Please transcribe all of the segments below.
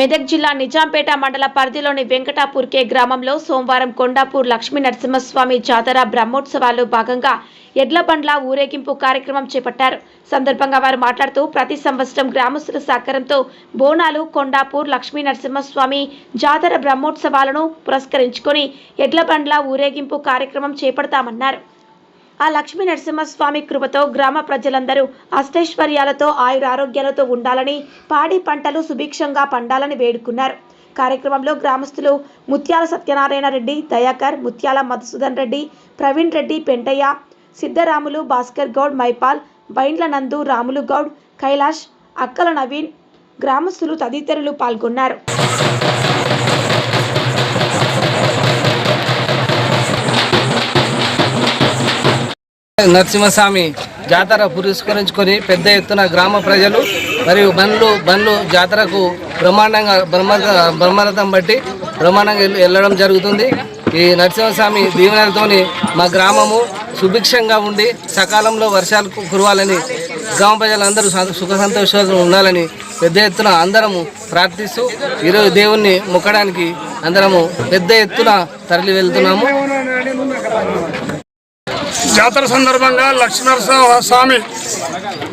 మెదక్ జిల్లా నిజాంపేట మండల పరిధిలోని వెంకటాపూర్కే గ్రామంలో సోమవారం కొండాపూర్ లక్ష్మీ నరసింహస్వామి జాతర బ్రహ్మోత్సవాల్లో భాగంగా ఎడ్ల బండ్ల ఊరేగింపు కార్యక్రమం చేపట్టారు. సందర్భంగా వారు మాట్లాడుతూ ప్రతి సంవత్సరం గ్రామస్తుల సహకారంతో బోనాలు కొండాపూర్ లక్ష్మీ నరసింహస్వామి జాతర బ్రహ్మోత్సవాలను పురస్కరించుకొని ఎడ్ల బండ్ల ఊరేగింపు కార్యక్రమం చేపడతామన్నారు. ఆ లక్ష్మీ నరసింహస్వామి కృపతో గ్రామ ప్రజలందరూ అష్టైశ్వర్యాలతో ఆయురారోగ్యాలతో ఉండాలని పాడి పంటలు సుభిక్షంగా పండాలని వేడుకున్నారు. కార్యక్రమంలో గ్రామస్తులు ముత్యాల సత్యనారాయణ రెడ్డి దయాకర్ ముత్యాల మధుసూదన్ రెడ్డి ప్రవీణ్ రెడ్డి పెంటయ్య సిద్ధరాములు భాస్కర్ గౌడ్ మైపాల్ బైండ్ల నందు రాములు గౌడ్ కైలాష్ అక్కల నవీన్ గ్రామస్తులు తదితరులు పాల్గొన్నారు. నరసింహస్వామి జాతర పురస్కరించుకొని పెద్ద ఎత్తున గ్రామ ప్రజలు మరియు బండ్లు బండ్లు జాతరకు బ్రహ్మాండంగా బ్రహ్మ బ్రహ్మరథం బట్టి బ్రహ్మాండంగా వెళ్ళడం జరుగుతుంది. ఈ నరసింహస్వామి దీవెనలతోని మా గ్రామము సుభిక్షంగా ఉండి సకాలంలో వర్షాలు కురవాలని గ్రామ ప్రజలందరూ సుఖ సంతోషాలు ఉండాలని పెద్ద ఎత్తున అందరము ప్రార్థిస్తూ ఈరోజు దేవుణ్ణి మొక్కడానికి అందరము పెద్ద ఎత్తున తరలి వెళ్తున్నాము జాతర సందర్భంగా లక్ష్మీనరసింహస్వామి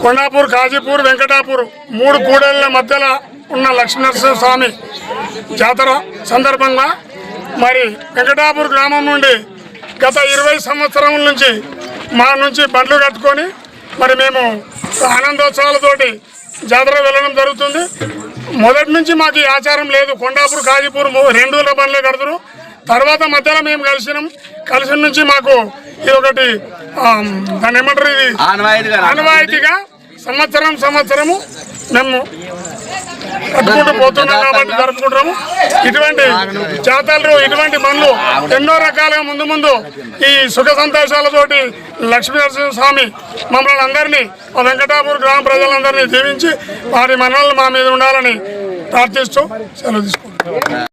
కొండాపూర్ కాజీపూర్ వెంకటాపూర్ మూడు కూడళ్ళ మధ్యలో ఉన్న లక్ష్మీనరసింహ స్వామి జాతర సందర్భంగా మరి వెంకటాపూర్ గ్రామం నుండి గత ఇరవై సంవత్సరం నుంచి మా నుంచి బండ్లు కట్టుకొని మరి మేము ఆనందోత్సవాలతోటి జాతర వెళ్ళడం జరుగుతుంది. మొదటి నుంచి మాకు ఈ ఆచారం లేదు. కొండాపూర్ కాజీపూర్ రెండు బండ్లే కడుతురు. తర్వాత మధ్యలో మేము కలిసినాం. కలిసిన నుంచి మాకు ఇది ఒకటి ఆ, దాన్ని ఏమంటారు ఇది? ఆనవాయితీగా సంవత్సరం సంవత్సరము మేము కట్టుకుంటూ పోతున్నాం కాబట్టి జరుపుకుంటాము ఇటువంటి జాతరలు ఇటువంటి పనులు ఎన్నో రకాలుగా ముందు ముందు ఈ సుఖ సంతోషాలతోటి లక్ష్మీ నరసింహ స్వామి మమ్మల్ని అందరినీ వెంకటాపూర్ గ్రామ ప్రజలందరినీ దీవించి వారి మనల్ని మా మీద ఉండాలని ప్రార్థిస్తూ సెలవు తీసుకుంటాం